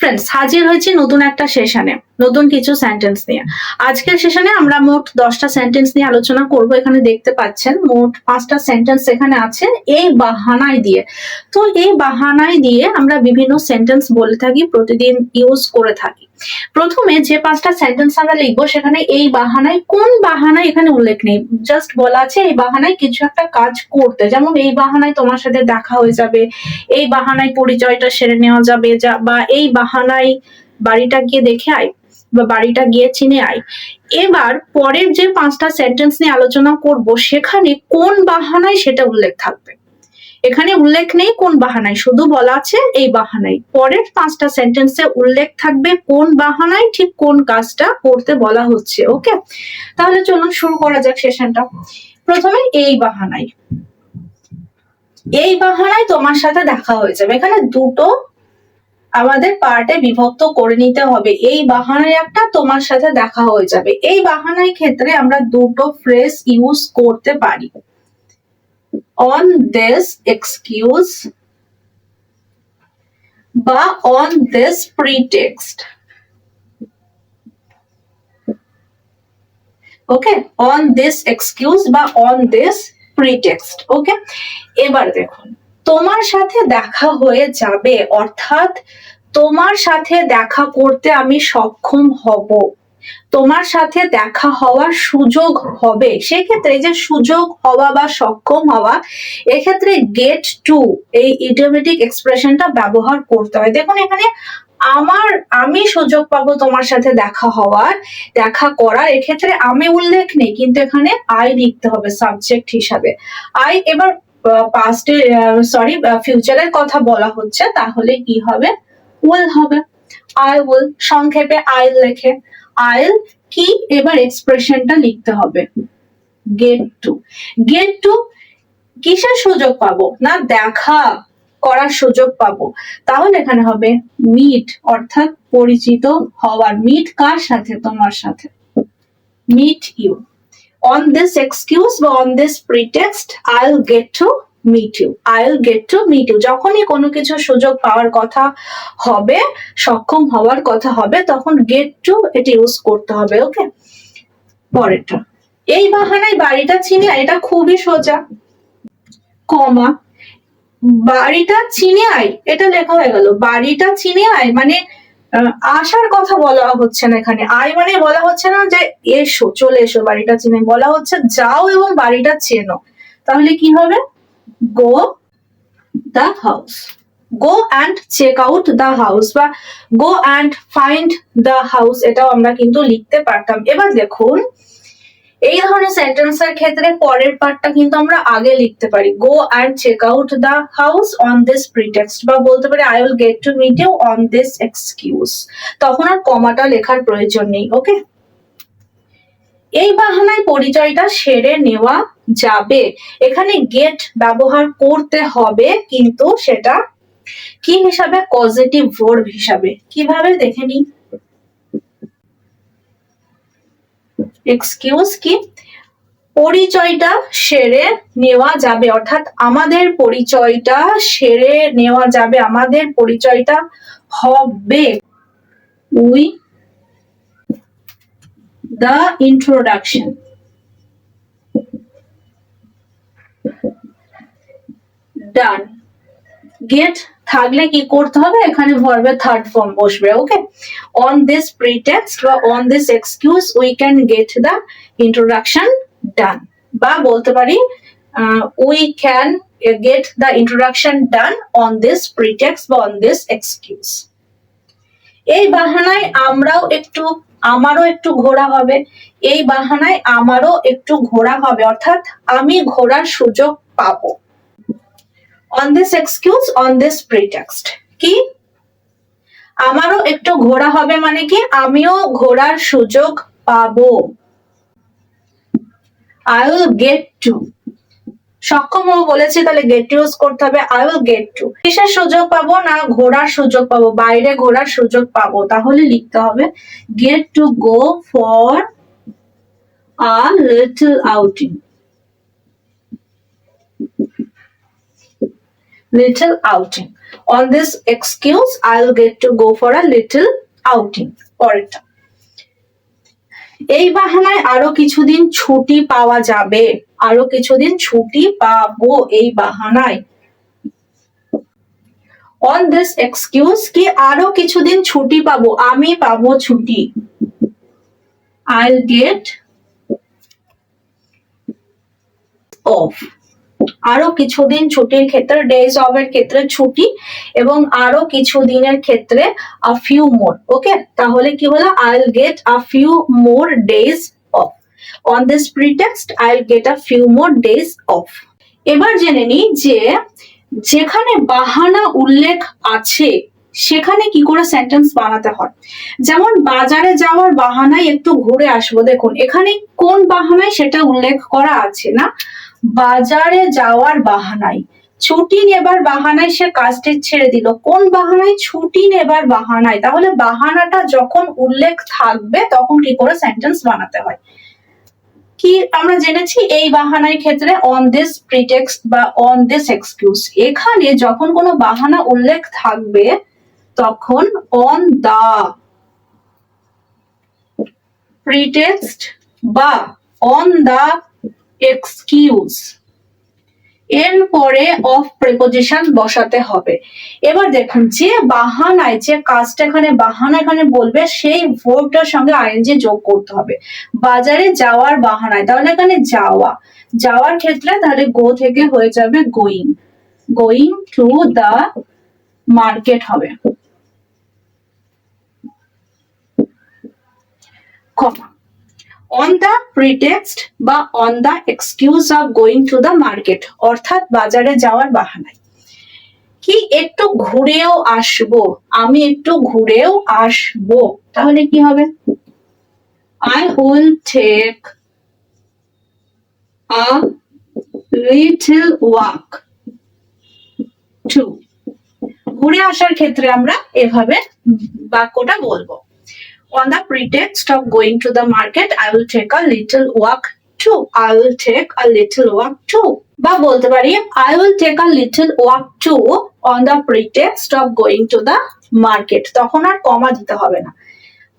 Friends হাজির হয়েছি নতুন একটা সেশনে। নতুন কিছু সেন্টেন্স নিয়ে। আজকের সেশনে আমরা মোট দশটা সেন্টেন্স নিয়ে আলোচনা করব। এখানে দেখতে পাচ্ছেন, মোট পাঁচটা সেন্টেন্স এখানে আছে, এই বাহানায় দিয়ে। তো এই বাহানায় দিয়ে আমরা বিভিন্ন সেন্টেন্স বলে থাকি, প্রতিদিন ইউজ করে থাকি। প্রথমে যে পাঁচটা সেন্টেন্স আমরা লিখব, সেখানে এই বাহানায়, কোন বাহানায় এখানে উল্লেখ নেই। জাস্ট বলা আছে, এই বাহানায় কিছু একটা কাজ করতে। যেমন এই বাহানায় তোমার সাথে দেখা হয়ে যাবে, এই বাহানায় পরিচয়টা সেরে নেওয়া যাবে বা এই বাহানায় বাড়িটা গিয়ে দেখে আয়। বাড়িটা গিয়ে চিনে আয়। এবার পরের যে পাঁচটা সেন্টেন্স নিয়ে আলোচনা করব, সেখানে কোন বাহানায় সেটা উল্লেখ থাকবে? এখানে উল্লেখ নেই কোন বাহানায়, শুধু বলা আছে এই বাহানায়। পরের পাঁচটা সেন্টেন্সে উল্লেখ থাকবে কোন বাহানায়, ঠিক কোন কাজটা করতে বলা হচ্ছে ওকে তাহলে চলুন শুরু করা যাক সেশনটা। প্রথমে এই বাহানায়। এই বাহানায় তোমার সাথে দেখা হয়ে যাবে। এখানে দুটো আমাদের পার্টে বিভক্ত করে নিতে হবে। এই বাহানায় একটা তোমার সাথে দেখা হয়ে যাবে। এই বাহানায় ক্ষেত্রে আমরা দুটো ফ্রেজ ইউজ করতে পারি। অন দিস এক্সকিউজ বা on this pretext okay on this excuse বা অন দিস প্রিটেক্সট ওকে এবার দেখুন। তোমার সাথে দেখা হয়ে যাবে। অর্থাৎ তোমার সাথে দেখা করতে আমি সক্ষম হব। তোমার সাথে দেখা হওয়ার সুযোগ হবে। সেক্ষেত্রে যে সুযোগ হওয়া বা সক্ষম হওয়া, এক্ষেত্রে গেট টু এই ইডিওমেটিক এক্সপ্রেশনটা ব্যবহার করতে হয়। দেখুন এখানে আমার, আমি সুযোগ পাবো তোমার সাথে দেখা হওয়ার, দেখা করার। এক্ষেত্রে আমি উল্লেখ নেই, কিন্তু এখানে আই লিখতে হবে সাবজেক্ট হিসাবে। আই এবার পাস্টে সরি ফিউচারের কথা বলা হচ্ছে, তাহলে কি হবে? উইল হবে। আই উইল সংক্ষেপে আইল লেখে। আইল কি? এবার এক্সপ্রেশনটা লিখতে হবে। গেট টু গেট টু কিসের সুযোগ পাবো? না, দেখা করার সুযোগ পাবো। তাহলে এখানে হবে মিট অর্থাৎ পরিচিত হওয়ার। মিট কার সাথে? তোমার সাথে। Meet you on this excuse বা on this pretext, I'll get to meet you. I'll get to meet you. যখনই কোনো কিছু সুযোগ পাওয়ার কথা হবে, সক্ষম হওয়ার কথা হবে, তখন get to এটা ইউজ করতে হবে ওকে পরেরটা। এই বাহানায় বাড়িটা চিনি এটা খুবই সোজা। কমা। বাড়িটা চিনে আয়, এটা লেখা হয়ে গেল। বাড়িটা চিনে আয় মানে আসার কথা বলা হচ্ছে না এখানে। আয় মানে বলা হচ্ছে না যে, এসো, চলে এসো বাড়িটা চিনে। বলা হচ্ছে যাও এবং বাড়িটা চেনো। তাহলে কি হবে? Go the house go and check out the house বা go and find the house এটাও আমরা কিন্তু লিখতে পারতাম। এবার দেখুন এই ধরনের সেন্টেন্সের ক্ষেত্রে পরের পার্টটা কিন্তু আমরা আগে লিখতে পারি। Go and check out the house on this pretext বা বলতে পারি I will get to meet you on this excuse তখন আর কমাটা লেখার প্রয়োজন নেই ওকে এই বাহানায় পরিচয়টা সেরে নেওয়া যাবে। এখানে গেট ব্যবহার করতে হবে, কিন্তু সেটা কি হিসাবে? পজিটিভ ভার্ব হিসাবে। কীভাবে? দেখে নিই। এক্সকিউজ কি? পরিচয়টা সেরে নেওয়া যাবে। অর্থাৎ আমাদের পরিচয়টা সেরে নেওয়া যাবে। আমাদের পরিচয়টা হবে we the introduction. Done. Get থাকলে কি করতে হবে? এখানে ভার্বের থার্ড ফর্ম বসবে ওকে অন দিস প্রিটেক্সট বা on this excuse we can get the introduction done বা বলতে পারি we can get the introduction done on this pretext বা অন দিস এক্সকিউজ এই বাহানায় আমরাও একটু, আমারও একটু ঘোরা হবে। এই বাহানায় আমারও একটু ঘোরা হবে, অর্থাৎ আমি ঘোরার সুযোগ পাবো। On this excuse on this pretext কি? আমারও একটু ঘোরা হবে মানে কি? আমিও ঘোরার সুযোগ পাবো। আই উইল গেট টু সক্ষম বলেছি, তাহলে গেট ইউজ করতে হবে। আই উইল গেট টু কিসের সুযোগ পাবো? না ঘোরার সুযোগ পাবো। বাইরে ঘোরার সুযোগ পাবো। তাহলে লিখতে হবে get to go for a little outing little outing. On this excuse, i'll get to go for a little outing. পরেরটা। এই বাহানায় আরও কিছুদিন ছুটি পাওয়া যাবে। আরও কিছুদিন ছুটি পাবো এই বাহানায়। অন দিস এক্সকিউজ কি আরও কিছুদিন ছুটি পাবো? আমি পাবো ছুটি। আইল গেট অফ আরও কিছুদিন ছুটির ক্ষেত্রে ডেজ অফ এর ক্ষেত্রে ছুটি এবং আরও কিছু দিনের ক্ষেত্রে আ ফিউ মোর ওকে তাহলে কি হলো? I'll get a few more days off on this pretext I'll get a few more days off এবার জেনে নিই যে যেখানে বাহানা উল্লেখ আছে, সেখানে কি করে সেন্টেন্স বানাতে হয়? যেমন, বাজারে যাওয়ার বাহানায় একটু ঘুরে আসব। দেখুন, এখানে কোন বাহানায় সেটা উল্লেখ করা আছে না? বাজারে যাওয়ার বাহানায় ছুটি নেবার বাহানায় সে কাজটি ছেড়ে দিল। কোন বাহানায় ছুটি নেবার বাহানায় তাহলে বাহানাটা যখন উল্লেখ থাকবে, তখন কি করে সেন্টেন্স বানাতে হয়? কি আমরা জেনেছি? এই বাহানার ক্ষেত্রে অন দিস প্রিটেক্স বা অন দিস এক্সকিউজ এখানে যখন কোনো বাহানা উল্লেখ থাকবে, তখন অন দা প্রিটেক্সট বা অন দা এক্সকিউজ এর পরে অফ প্রিপোজিশন বসাতে হবে। এবার দেখুন, যে বাহানায়, যে কাজটা এখানে বাহানা এখানে বলবে, সেই ভোটটার সঙ্গে আইএনজি যোগ করতে হবে। বাজারে যাওয়ার বাহানায়, তাহলে এখানে যাওয়া। যাওয়ার ক্ষেত্রে তাহলে গো থেকে হয়ে যাবে going going to the market হবে। কমা অন দ্য প্রিটেক্সট বা on the excuse of going to the market অর্থাৎ বাজারে যাওয়ার বাহানায়। কি একটু ঘুরেও আসব? আমি একটু ঘুরেও আসব। তাহলে কি হবে? I will take a little walk to ঘুরে আসার ক্ষেত্রে আমরা এভাবে বাক্যটা বলব। On the pretext of going to the market, I will take a little walk too. I will take a little walk too. বা বলতে পারি I will take a little walk too on the pretext of going to the market. তখন আর কমা দিতে হবে না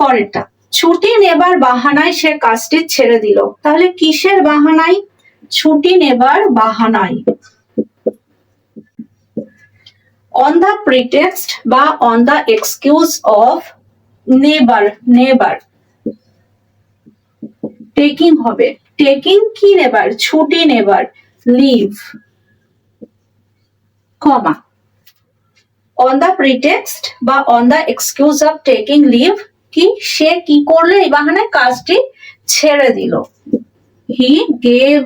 পরেরটা ছুটি নেবার বাহানায় সে কাজটি ছেড়ে দিল তাহলে কিসের বাহানায় ছুটি নেবার বাহানায় on the pretext বা on the excuse of নেবার নেবার। টেকিং হবে। টেকিং কি নেবার? ছুটি নেবার। Leave comma. On the pretext বা on the excuse of taking leave কি? সে কি করল এই বাহানায়? কাজটি ছেড়ে দিল। হি গেভ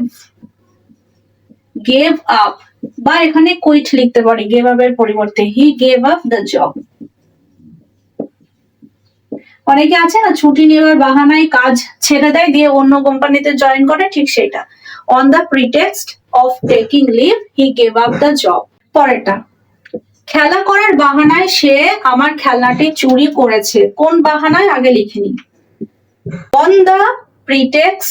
গেভ আপ বা এখানে কুইট লিখতে পারি। গেভ আপ এর পরিবর্তে। He gave up the job অনেকে আছে না, ছুটি নেওয়ার বাহানায় কাজ ছেড়ে দেয়, দিয়ে অন্য কোম্পানিতে জয়েন করে, ঠিক সেটা on the pretext of taking leave he gave up the job পরেরটা, খেলা করার বাহানায় সে আমার খেলনাটি চুরি করেছে। কোন বাহানায়? আগে লিখে নি অন দ্য প্রিটেক্স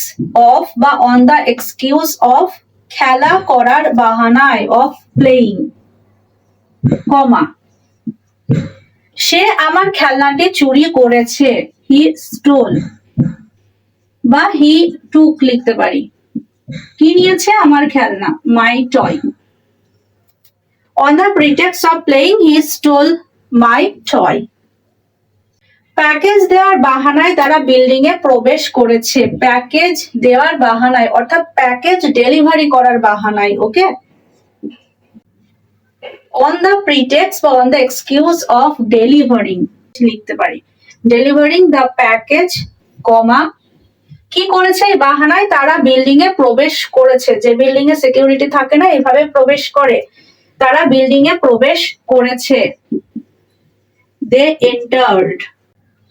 অফ বা অন দ্য এক্সকিউজ অফ খেলা করার বাহানায় অফ প্লেইং কমা। সে আমার খেলনাটি চুরি করেছে। হি স্টোল বা হি টুক লিখতে পারি। কি নিয়েছে আমার খেলনা? My toy on the pretext of playing he stole my toy package দেওয়ার বাহানায় তারা বিল্ডিং এ প্রবেশ করেছে। প্যাকেজ দেওয়ার বাহানায়, অর্থাৎ প্যাকেজ ডেলিভারি করার বাহানায় ওকে অন দ্য প্রিটেক্স বা on the excuse of delivering লিখতে পারি। ডেলিভারিং দ্য প্যাকেজ কমা কি করেছে এই বাহানায়? তারা বিল্ডিং এ প্রবেশ করেছে। যে বিল্ডিং এ সিকিউরিটি থাকে না, এভাবে প্রবেশ করে। তারা বিল্ডিং এ প্রবেশ করেছে। They entered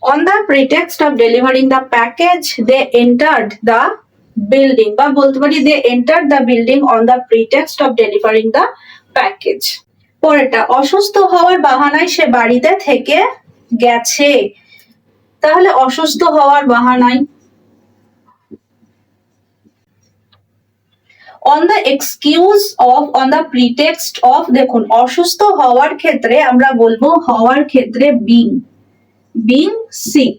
on the pretext of delivering the package they entered the building বা বলতে পারি they entered the building on the pretext of delivering the package পরেরটা, অসুস্থ হওয়ার বাহানায় সে বাড়িতে থেকে গেছে। তাহলে অসুস্থ হওয়ার বাহানায়? On the excuse of on the pretext of দেখুন, অসুস্থ হওয়ার ক্ষেত্রে আমরা বলব হওয়ার ক্ষেত্রে being being sick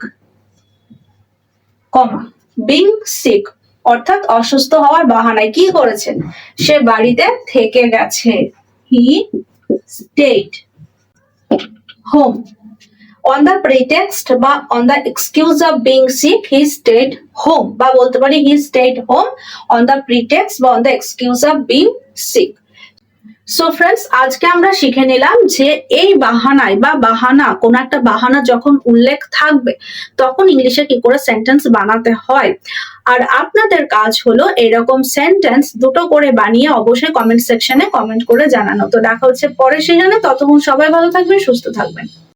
comma being sick অর্থাৎ অসুস্থ হওয়ার বাহানায় কি করেছেন? সে বাড়িতে থেকে গেছে। He stayed home on the pretext বা on the excuse of being sick he stayed home বা বলতে পারি he stayed home on the pretext বা on the excuse of being sick so friends আজকে আমরা শিখে নিলাম যে এই বাহানায় বা বাহানা, কোন একটা বাহানা যখন উল্লেখ থাকবে, তখন ইংলিশে কি করে সেন্টেন্স বানাতে হয়? আর আপনাদের কাজ হলো এরকম সেন্টেন্স দুটো করে বানিয়ে অবশ্যই কমেন্ট সেকশনে কমেন্ট করে জানানো। তো দেখা হচ্ছে পরে সেখানে। ততক্ষণ সবাই ভালো থাকবেন, সুস্থ থাকবেন।